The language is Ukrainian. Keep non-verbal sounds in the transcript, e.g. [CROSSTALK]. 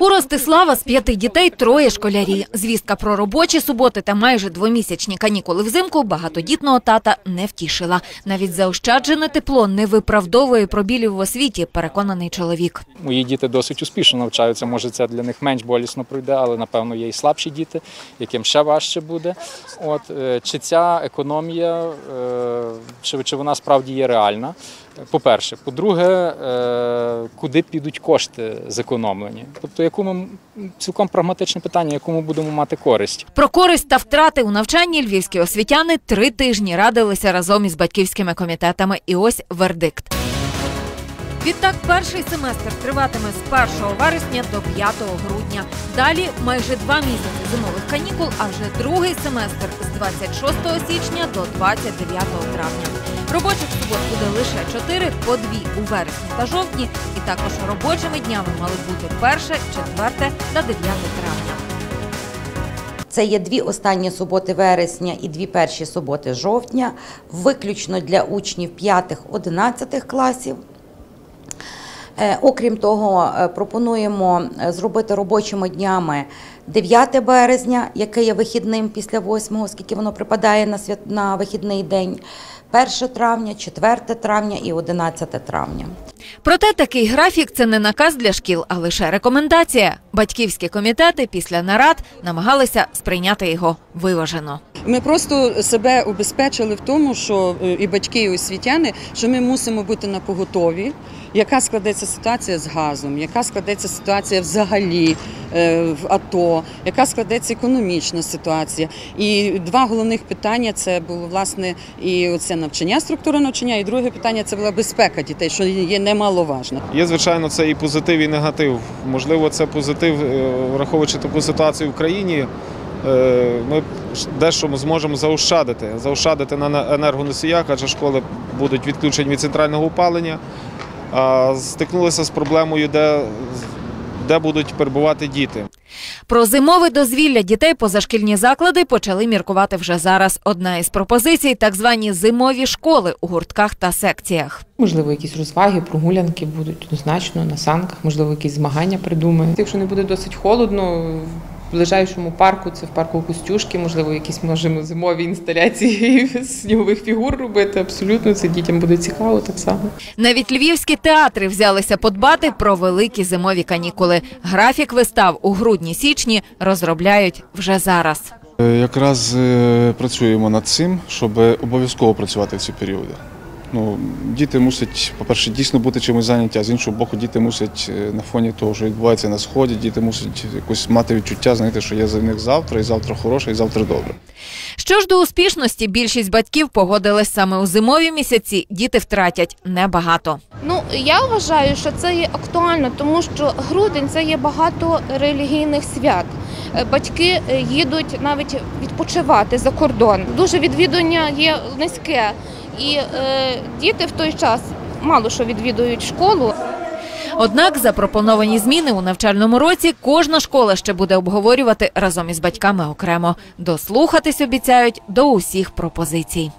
У Ростислава з п'яти дітей троє школярі. Звістка про робочі суботи та майже двомісячні канікули взимку багатодітного тата не втішила. Навіть заощаджене тепло не виправдовує пробілів в освіті, переконаний чоловік. Мої діти досить успішно навчаються. Може, це для них менш болісно пройде, але напевно є і слабші діти, яким ще важче буде. От е, чи ця економія, е, чи, чи вона справді є реальна? По-перше, по-друге, е, куди підуть кошти зекономлені? Тобто, яку ми цілком прагматичне питання, яку ми будемо мати користь. Про користь та втрати у навчанні львівські освітяни три тижні радилися разом із батьківськими комітетами. І ось вердикт. Відтак, перший семестр триватиме з 1 вересня до 5 грудня. Далі майже два місяці зимових канікул, а вже другий семестр з 26 січня до 29 травня. Робочих субот буде лише чотири, по дві у вересні та жовтні, і також робочими днями мали бути перше, четверте та 9 травня. Це є дві останні суботи вересня і дві перші суботи жовтня, виключно для учнів 5-11 класів. Е, Окрім того, е, пропонуємо е, зробити робочими днями 9 березня, яке є вихідним після 8, оскільки воно припадає на, свят... на вихідний день, 1 травня, 4 травня і 11 травня. Проте такий графік це не наказ для шкіл, а лише рекомендація. Батьківські комітети після нарад намагалися сприйняти його виважено. Ми просто себе убезпечили в тому, що е, і батьки, і освітяни, що ми мусимо бути на поготові, яка складеться ситуація з газом, яка складеться ситуація взагалі е, в АТО, яка складеться економічна ситуація. І два головних питання це було власне і оце навчання, структура навчання, і друге питання це була безпека дітей, що є немаловажно. Є, звичайно, це і позитив, і негатив. Можливо, це позитив, е, враховуючи таку ситуацію в країні. Е, Ми дещо зможемо заощадити, заощадити на енергоносіях, адже школи будуть відключені від центрального опалення. А стикнулися з проблемою, де, де будуть перебувати діти. Про зимове дозвілля дітей позашкільні заклади почали міркувати вже зараз. Одна із пропозицій так звані зимові школи у гуртках та секціях. Можливо, якісь розваги, прогулянки будуть однозначно на санках, можливо, якісь змагання придумають. Якщо не буде досить холодно, в ближайшому парку, це в парку Костюшки, можливо, якісь можемо зимові інсталяції [LAUGHS] снігових фігур робити. Абсолютно це дітям буде цікаво так само. Навіть львівські театри взялися подбати про великі зимові канікули. Графік вистав у грудні-січні розробляють вже зараз. Е, Якраз е, працюємо над цим, щоб обов'язково працювати в ці періоди. Ну, діти мусять, по-перше, дійсно бути чимось зайняті, а з іншого боку, діти мусять е, на фоні того, що відбувається на сході, діти мусять якось мати відчуття, знаєте, що є за них завтра, і завтра хороше, і завтра добре. Що ж до успішності, більшість батьків погодились саме у зимові місяці. Діти втратять небагато. Ну я вважаю, що це є актуально, тому що грудень це є багато релігійних свят. Е, Батьки е, їдуть навіть відпочивати за кордон. Дуже відвідування є низьке, і е, діти в той час мало що відвідують школу. Однак запропоновані зміни у навчальному році кожна школа ще буде обговорювати разом із батьками окремо. Дослухатись обіцяють до усіх пропозицій.